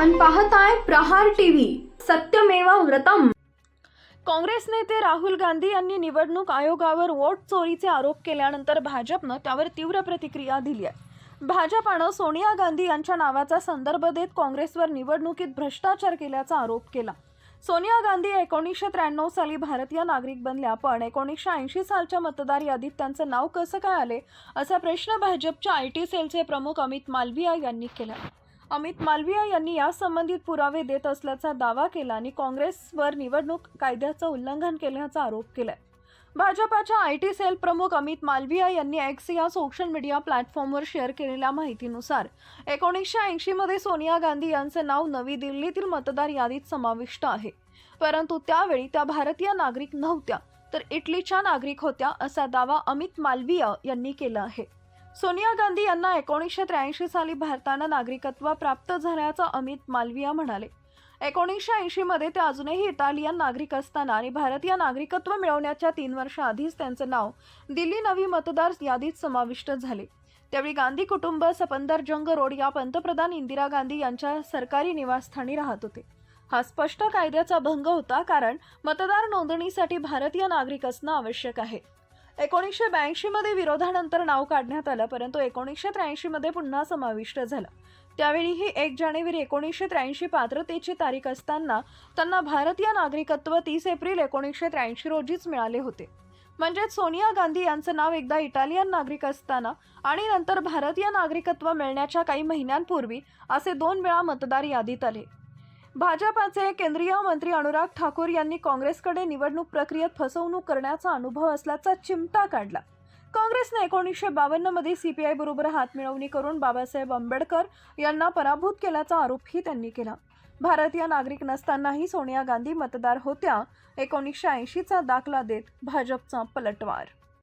आपण पाहताय प्रहार टीव्ही. सत्यमेवा व्रतम. काँग्रेस नेते राहुल गांधी यांनी निवडणूक आयोगावर वोट चोरीचे आरोप केल्यानंतर भाजपनं त्यावर तीव्र प्रतिक्रिया दिली आहे. भाजपानं सोनिया गांधी यांच्या नावाचा संदर्भ देत काँग्रेसवर निवडणुकीत भ्रष्टाचार केल्याचा आरोप केला. सोनिया गांधी एकोणीसशे त्र्याण्णव साली भारतीय नागरिक बनल्या पण एकोणीसशे ऐंशी सालच्या मतदार यादीत त्यांचं नाव कसं काय आले असा प्रश्न भाजपच्या आय टी सेलचे प्रमुख अमित मालविया यांनी केला. अमित मालविया यांनी यासंबंधित पुरावे देत असल्याचा दावा केला आणि काँग्रेसवर निवडणूक कायद्याचं उल्लंघन केल्याचा आरोप केलाय. भाजपाच्या आय टी सेल प्रमुख अमित मालविया यांनी एक्स या सोशल मीडिया प्लॅटफॉर्मवर शेअर केलेल्या माहितीनुसार एकोणीसशे ऐंशीमध्ये सोनिया गांधी यांचं नाव नवी दिल्लीतील मतदार यादीत समाविष्ट आहे. परंतु त्यावेळी त्या भारतीय नागरिक नव्हत्या तर इटलीच्या नागरिक होत्या असा दावा अमित मालविया यांनी केला आहे. सोनिया गांधी यांना एकोणीसशे त्र्याऐंशी साली भारतानं नागरिकत्व प्राप्त झाल्याचं अमित मालविया म्हणाले. एकोणीसशे ऐंशीमध्ये ते अजूनही इटालियन नागरिक असताना आणि भारतीय नागरिकत्व मिळवण्याच्या तीन वर्ष आधीच त्यांचं नाव दिल्ली नवी मतदार यादीत समाविष्ट झाले. त्यावेळी गांधी कुटुंब सपंदर जंग रोड या पंतप्रधान इंदिरा गांधी यांच्या सरकारी निवासस्थानी राहत होते. हा स्पष्ट कायद्याचा भंग होता कारण मतदार नोंदणीसाठी भारतीय नागरिक असणं आवश्यक आहे. एकोणीसशे ब्याऐंशीमध्ये विरोधानंतर नाव काढण्यात आलं परंतु एकोणीसशे त्र्याऐंशीमध्ये पुन्हा समाविष्ट झालं. त्यावेळीही एक जानेवारी एकोणीसशे त्र्याऐंशी पात्रतेची तारीख असताना त्यांना भारतीय नागरिकत्व तीस एप्रिल एकोणीसशे त्र्याऐंशी रोजीच मिळाले होते. म्हणजेच सोनिया गांधी यांचं नाव एकदा इटालियन नागरिक असताना आणि नंतर भारतीय नागरिकत्व मिळण्याच्या काही महिन्यांपूर्वी असे दोन वेळा मतदार यादीत आले. भाजपाचे केंद्रीय मंत्री अनुराग ठाकूर यांनी काँग्रेसकडे निवडणूक प्रक्रियेत फसवणूक करण्याचा अनुभव असल्याचा चिमटा काढला. काँग्रेसने एकोणीसशे बावन्नमध्ये सीपीआय बरोबर हातमिळवणी करून बाबासाहेब आंबेडकर यांना पराभूत केल्याचा आरोपही त्यांनी केला. भारतीय नागरिक नसतानाही सोनिया गांधी मतदार होत्या. एकोणीसशे ऐंशीचा दाखला देत भाजपचा पलटवार